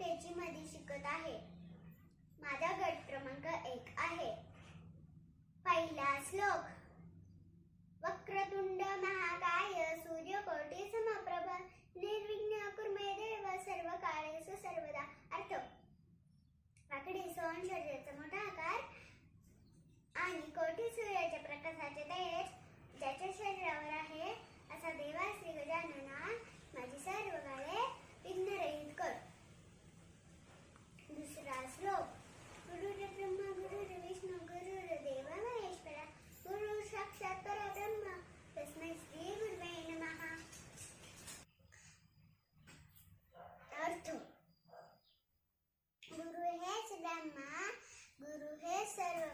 इयत्ता मध्ये शिकत आहे. माझा गट क्रमांक एक आहे. पहिला श्लोक. वक्रतुंड महाकाय सूर्यकोटी समप्रभ निर्विघ्न कुर्मे देव सर्व काळेस सर्वदा. अर्थ. वाकडी सोन शरीराचा मोठा आकार. आणि कोटी सूर्याच्या प्रकाशाचे दैरे శరణమ్మ గురువే సర్వం